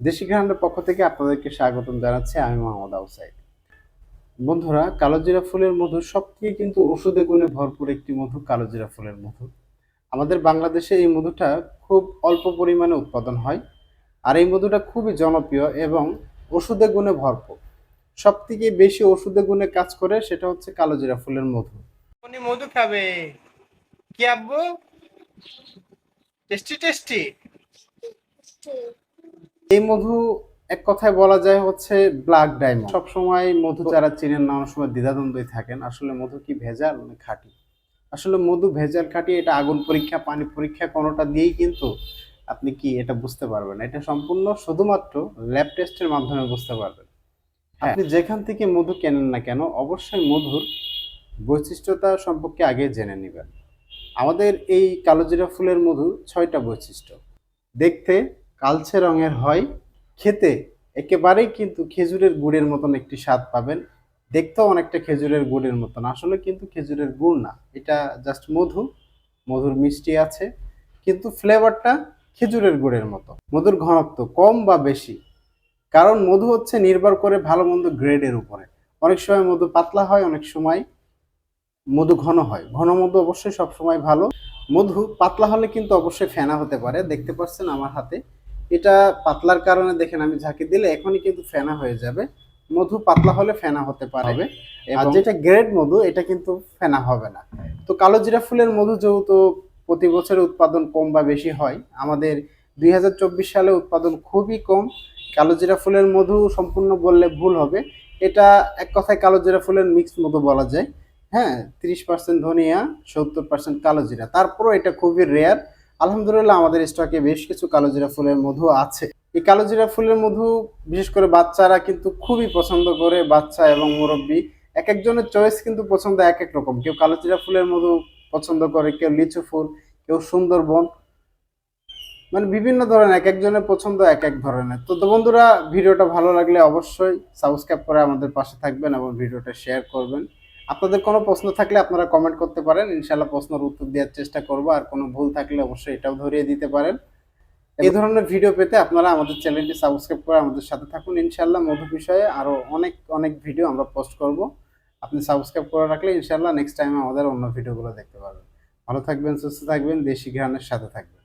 দেশি ঘ্রাণের পক্ষ থেকে আপনাদেরকে স্বাগতম জানাচ্ছি আমি মোহাম্মদ আউসাইদ। বন্ধুরা কালোজিরা ফুলের মধু সবথেকে কিন্তু ওষুধে গুণে ভরপুর একটি মধু কালোজিরা ফুলের মধু। আমাদের বাংলাদেশে এই মধুটা খুব অল্প পরিমাণে উৎপাদন হয় আর এই মধুটা খুবই জনপ্রিয় এবং ওষুধে গুণে ভরপুর। সব থেকে বেশি ওষুধে গুণে কাজ করে সেটা হচ্ছে কালোজিরা ফুলের মধু। উনি মধু খাবে? কি আব্বু? টেস্টি টেস্টি এই মধু এক কথায় বলা যায় হচ্ছে ব্ল্যাক ডায়মন্ড সব সময় মধু যারা চিনেন না অনেক সময় দ্বিধাদ্বন্দ্বই থাকেন আসলে মধু কি ভেজাল না খাঁটি? আসলে মধু ভেজাল খাঁটি এটা আগুন পরীক্ষা পানি পরীক্ষা কোনোটা দিয়েই কিন্তু আপনি কি এটা বুঝতে পারবেন এটা সম্পূর্ণ শুধুমাত্র ল্যাব টেস্টের মাধ্যমে বুঝতে পারবেন। আপনি যেখান থেকে মধু কেনেন না কেন অবশ্যই মধুর বৈশিষ্ট্যতা সম্পর্কে আগে জেনে নেবেন। আমাদের এই কালোজিরা ফুলের মধু ছয়টা বৈশিষ্ট্য। দেখতে কালচে রঙের হয়। খেতে একেবারেই কিন্তু খেজুরের গুড়ের মতন একটি স্বাদ পাবেন। দেখতেও অনেকটা খেজুরের গুড়ের মতন। আসলে কিন্তু খেজুরের গুড় না, এটা জাস্ট মধু। মধুর মিষ্টি আছে, কিন্তু ফ্লেভারটা খেজুরের গুড়ের মতো। মধুর ঘনত্ব কম বা বেশি। কারণ মধু হচ্ছে নির্ভর করে ভালো মন্দ গ্রেডের উপরে। অনেক সময় মধু পাতলা হয়, অনেক সময় মধু ঘন হয়। ঘন মধু অবশ্যই সবসময় ভালো। মধু পাতলা হলে কিন্তু অবশ্যই ফেনা হতে পারে। দেখতে পাচ্ছেন আমার হাতে। এটা পাতলার কারণে দেখেন আমি ঝাঁকি দিলে এখনই কিন্তু ফেনা হয়ে যাবে। মধু পাতলা হলে ফেনা হতে পারবে আর যেটা গ্রেড মধু এটা কিন্তু ফেনা হবে না। তো কালো জিরা ফুলের মধু যেহেতু প্রতি বছর উৎপাদন কম বা বেশি হয় আমাদের দুই হাজার চব্বিশ সালে উৎপাদন খুবই কম। কালো জিরা ফুলের মধু সম্পূর্ণ বললে ভুল হবে। এটা এক কথায় কালো জিরা ফুলের মিক্স মধু বলা যায়। হ্যাঁ তিরিশ পার্সেন্ট ধনিয়া সত্তর পার্সেন্ট কালো জিরা। তারপরও এটা খুবই রেয়ার আলহামদুলিল্লাহ আমাদের স্টকে বেশ কিছু কালো জিরা ফুলের মধু আছে। এই কালো জিরা ফুলের মধু, বিশেষ করে বাচ্চারা কিন্তু খুবই পছন্দ করে, বাচ্চা এবং মুরব্বী। এক একজনের চয়েস কিন্তু পছন্দ এক এক রকম। কেউ কালো জিরা ফুলের মধু পছন্দ করে, কেউ লিচু ফুল, কেউ সুন্দরবন। মানে বিভিন্ন ধরনের, এক একজনের পছন্দ এক এক ধরনের। তো তো বন্ধুরা, ভিডিওটা ভালো লাগলে অবশ্যই সাবস্ক্রাইব করে আমাদের পাশে থাকবেন এবং ভিডিওটা শেয়ার করবেন। আপনাদের কোনো প্রশ্ন থাকলে আপনারা কমেন্ট করতে পারেন। ইনশাল্লাহ প্রশ্নের উত্তর দেওয়ার চেষ্টা করব। আর কোনো ভুল থাকলে অবশ্যই এটাও ধরিয়ে দিতে পারেন। এই ধরনের ভিডিও পেতে আপনারা আমাদের চ্যানেলটি সাবস্ক্রাইব করে আমাদের সাথে থাকুন। ইনশাল্লাহ মধু বিষয়ে আরও অনেক অনেক ভিডিও আমরা পোস্ট করব। আপনি সাবস্ক্রাইব করে রাখলে ইনশাল্লাহ নেক্সট টাইম আমাদের অন্য ভিডিওগুলো দেখতে পারবেন। ভালো থাকবেন সুস্থ থাকবেন দেশি ঘ্রাণের সাথে থাকবেন।